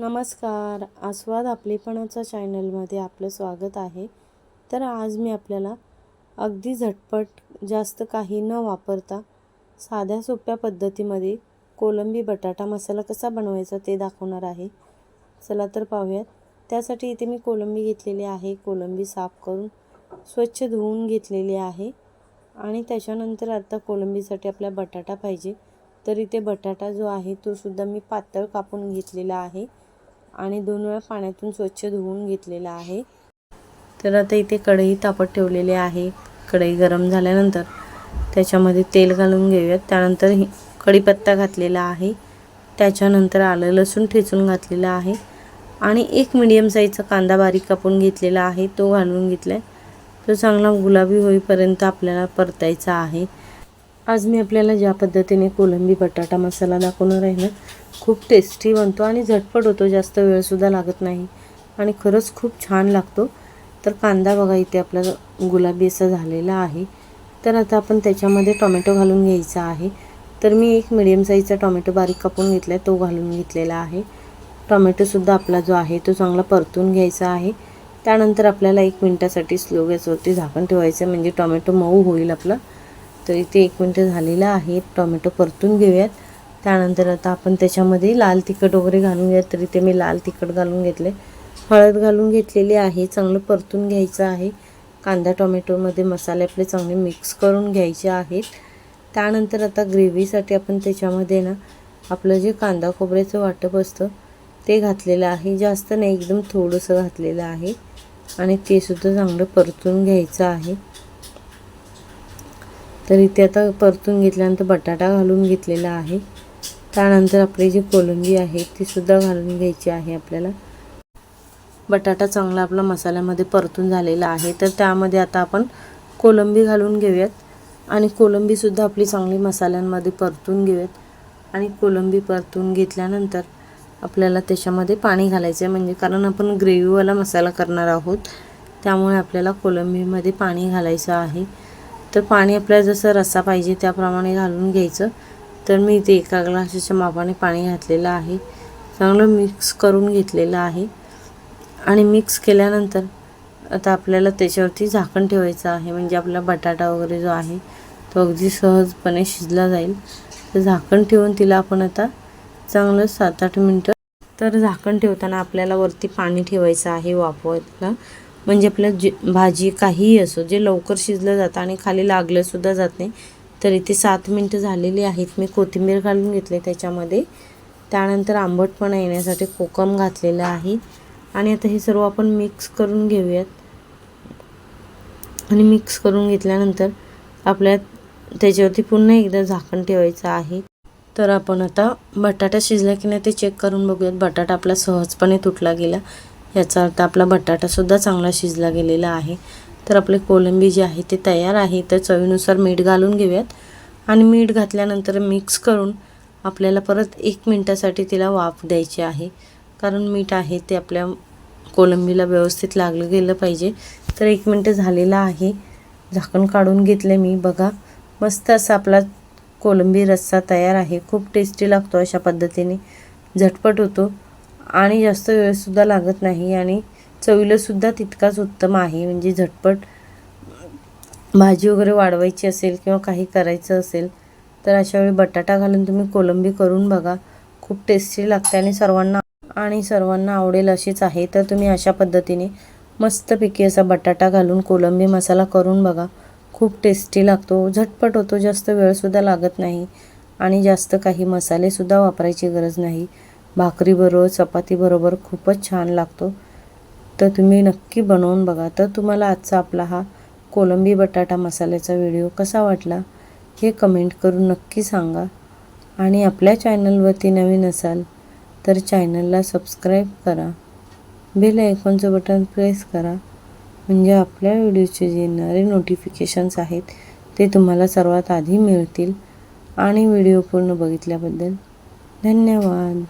नमस्कार. आस्वाद आपलेपणाच्या चॅनलमध्ये आपलं स्वागत आहे. तर आज मी आपल्याला अगदी झटपट जास्त काही न वापरता साध्या सोप्या पद्धतीमध्ये कोलंबी बटाटा मसाला कसा बनवायचा ते दाखवणार आहे. चला तर पाहूयात. त्यासाठी इथे मी कोलंबी घेतलेली आहे. कोलंबी साफ करून स्वच्छ धुवून घेतलेली आहे. आणि त्याच्यानंतर आता कोलंबीसाठी आपला बटाटा पाहिजे. तर इथे बटाटा जो आहे तो सुद्धा मी पातळ कापून घेतलेला आहे. आणि दोन वेळा पाण्यातून स्वच्छ धुवून घेतलेला आहे. तर आता इथे कढई तापत ठेवलेली आहे. कढई गरम झाल्यानंतर त्याच्यामध्ये तेल घालून घेऊयात. त्यानंतर कढीपत्ता घातलेला आहे. त्याच्यानंतर आलं लसूण ठेचून घातलेलं आहे. आणि एक मिडियम साईजचा कांदा बारीक कापून घेतलेला आहे. तो घालून घेतला आहे तो चांगला गुलाबी होईपर्यंत आपल्याला परतायचा आहे. आज मी आपल्याला ज्या पद्धतीने कोलंबी बटाटा मसाला दाखवणार आहे ना खूप टेस्टी बनतो आणि झटपट होतो जास्त वेळसुद्धा लागत नाही. आणि खरंच खूप छान लागतो. तर कांदा बघा इथे आपला गुलाबी असा झालेला आहे. तर आता आपण त्याच्यामध्ये टोमॅटो घालून घ्यायचा आहे. तर मी एक मिडियम साईजचा टोमॅटो बारीक कापून घेतला आहे तो घालून घेतलेला आहे. टोमॅटोसुद्धा आपला जो आहे तो चांगला परतून घ्यायचा आहे. त्यानंतर आपल्याला एक मिनटासाठी स्लो गॅसवरती झाकण ठेवायचं आहे म्हणजे टोमॅटो मऊ होईल आपला. तर इथे एक मिनटं झालेलं आहे. टोमॅटो परतून घेऊयात. त्यानंतर आता आपण त्याच्यामध्ये लाल तिखट वगैरे घालून घेऊयात. तर इथे मी लाल तिखट घालून घेतले हळद घालून घेतलेली आहे. चांगलं परतून घ्यायचं आहे. कांदा टोमॅटोमध्ये मसाले आपले चांगले मिक्स करून घ्यायचे आहेत. त्यानंतर आता ग्रेव्हीसाठी आपण त्याच्यामध्ये ना आपलं जे कांदा खोबऱ्याचं वाटप असतं ते घातलेलं आहे. जास्त नाही एकदम थोडंसं घातलेलं आहे. आणि तेसुद्धा चांगलं परतून घ्यायचं आहे. तर इथे आता परतून घेतल्यानंतर बटाटा घालून घेतलेला आहे. त्यानंतर आपली जी कोलंबी आहे ती सुद्धा घालून घ्यायची आहे आपल्याला. बटाटा चांगला आपला मसाल्यामध्ये परतून झालेला आहे. तर त्यामध्ये आता आपण कोलंबी घालून घेऊयात. आणि कोलंबीसुद्धा आपली चांगली मसाल्यांमध्ये परतून घेऊयात. आणि कोलंबी परतून घेतल्यानंतर आपल्याला त्याच्यामध्ये पाणी घालायचं आहे म्हणजे कारण आपण ग्रेव्हीवाला मसाला करणार आहोत. त्यामुळे आपल्याला कोलंबीमध्ये पाणी घालायचं आहे. तर पाणी आपल्याला जसं रस्सा पाहिजे त्याप्रमाणे घालून घ्यायचं. तर मी इथे एका ग्लासाच्या मापाने पाणी घातलेलं आहे. चांगलं मिक्स करून घेतलेलं आहे. आणि मिक्स केल्यानंतर आता आपल्याला त्याच्यावरती झाकण ठेवायचं आहे. म्हणजे आपला बटाटा वगैरे जो आहे तो अगदी सहजपणे शिजला जाईल. तर झाकण ठेवून तिला आपण आता चांगलं सात आठ मिनटं तर झाकण ठेवताना आपल्याला वरती पाणी ठेवायचं आहे वाफवायला. म्हणजे आपल्या जे भाजी काहीही असो जे लवकर शिजलं जातं आणि खाली लागलंसुद्धा जात नाही तर इथे सात मिनटं झालेली आहेत. मी कोथिंबीर घालून घेतले त्याच्यामध्ये. त्यानंतर आंबटपणा येण्यासाठी कोकम घातलेलं आहे. आणि आता हे सर्व आपण मिक्स करून घेऊयात. आणि मिक्स करून घेतल्यानंतर आपल्या त्याच्यावरती पुन्हा एकदा झाकण ठेवायचं आहे. तर आपण आता बटाटा शिजला की नाही ते चेक करून बघूयात. बटाटा आपला सहजपणे तुटला गेला. याचा अर्थ आपला बटाटासुद्धा चांगला शिजला गेलेला आहे. तर आपले कोलंबी जी आहे ते तयार आहे. तर चवीनुसार मीठ घालून घेऊयात. आणि मीठ घातल्यानंतर मिक्स करून आपल्याला परत एक मिनटासाठी तिला वाफ द्यायची आहे. कारण मीठ आहे ते आपल्या कोलंबीला व्यवस्थित लागलं गेलं पाहिजे. तर एक मिनटं झालेलं आहे. झाकण काढून घेतले मी. बघा मस्त असा आपला कोलंबी रस्सा तयार आहे. खूप टेस्टी लागतो अशा पद्धतीने. झटपट होतो. आणि जास्त वेळसुद्धा लागत नाही आणि चवीलासुद्धा तितकाच उत्तम आहे. म्हणजे झटपट भाजी वगैरे वाढवायची असेल किंवा काही करायचं असेल तर अशा वेळी बटाटा घालून तुम्ही कोलंबी करून बघा. खूप टेस्टी लागते आणि सर्वांना आणि सर्वांना आवडेल अशीच आहे. तर तुम्ही अशा पद्धतीने मस्तपैकी असा बटाटा घालून कोलंबी मसाला करून बघा. खूप टेस्टी लागतो. झटपट होतो जास्त वेळसुद्धा लागत नाही आणि जास्त काही मसालेसुद्धा वापरायची गरज नाही. भाकरीबरोबर चपातीबरोबर खूपच छान लागतो. तर तुम्ही नक्की बनवून बघा. तर तुम्हाला आजचा आपला हा कोलंबी बटाटा मसाल्याचा व्हिडिओ कसा वाटला हे कमेंट करून नक्की सांगा. आणि आपल्या चॅनलवरती नवीन असाल तर चॅनलला सबस्क्राईब करा. बेल आयकॉनचं बटन प्रेस करा. म्हणजे आपल्या व्हिडिओचे जे येणारे नोटिफिकेशन्स आहेत ते तुम्हाला सर्वात आधी मिळतील. आणि व्हिडिओ पूर्ण बघितल्याबद्दल धन्यवाद.